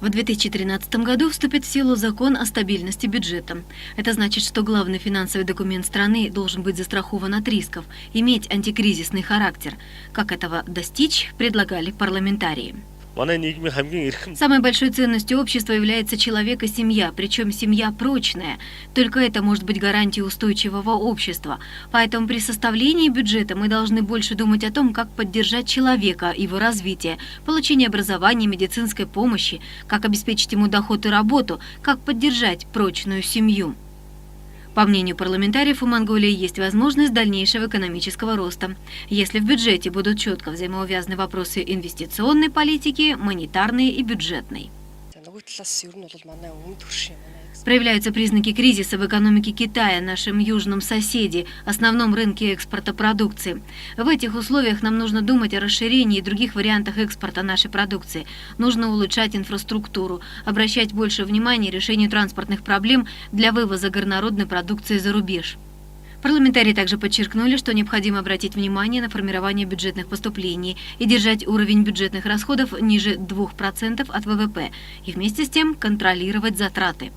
В 2013 году вступит в силу закон о стабильности бюджета. Это значит, что главный финансовый документ страны должен быть застрахован от рисков, иметь антикризисный характер. Как этого достичь, предлагали парламентарии. Самой большой ценностью общества является человек и семья, причем семья прочная. Только это может быть гарантией устойчивого общества. Поэтому при составлении бюджета мы должны больше думать о том, как поддержать человека, его развитие, получение образования, медицинской помощи, как обеспечить ему доход и работу, как поддержать прочную семью. По мнению парламентариев, у Монголии есть возможность дальнейшего экономического роста. Если в бюджете будут четко взаимоувязаны вопросы инвестиционной политики, монетарной и бюджетной. Байна. Проявляются признаки кризиса в экономике Китая, нашем южном соседе, основном рынке экспорта продукции. В этих условиях нам нужно думать о расширении и других вариантах экспорта нашей продукции. Нужно улучшать инфраструктуру, обращать больше внимания решению транспортных проблем для вывоза горнородной продукции за рубеж. Парламентарии также подчеркнули, что необходимо обратить внимание на формирование бюджетных поступлений и держать уровень бюджетных расходов ниже 2% от ВВП и вместе с тем контролировать затраты.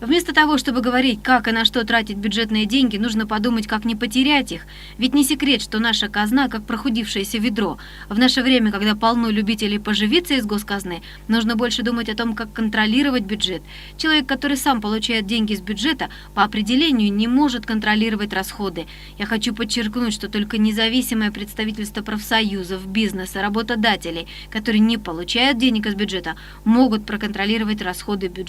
Вместо того, чтобы говорить, как и на что тратить бюджетные деньги, нужно подумать, как не потерять их. Ведь не секрет, что наша казна как прохудившееся ведро. В наше время, когда полно любителей поживиться из госказны, нужно больше думать о том, как контролировать бюджет. Человек, который сам получает деньги из бюджета, по определению не может контролировать расходы. Я хочу подчеркнуть, что только независимое представительство профсоюзов, бизнеса, работодателей, которые не получают денег из бюджета, могут проконтролировать расходы бюджета,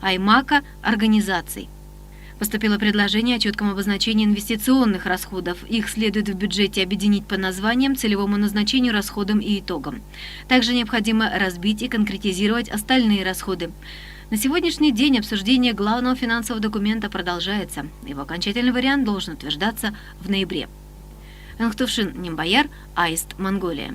аймака, организаций. Поступило предложение о четком обозначении инвестиционных расходов. Их следует в бюджете объединить по названиям, целевому назначению, расходам и итогам. Также необходимо разбить и конкретизировать остальные расходы. На сегодняшний день обсуждение главного финансового документа продолжается. Его окончательный вариант должен утверждаться в ноябре. Ангтовшин Нимбаяр, Аист, Монголия.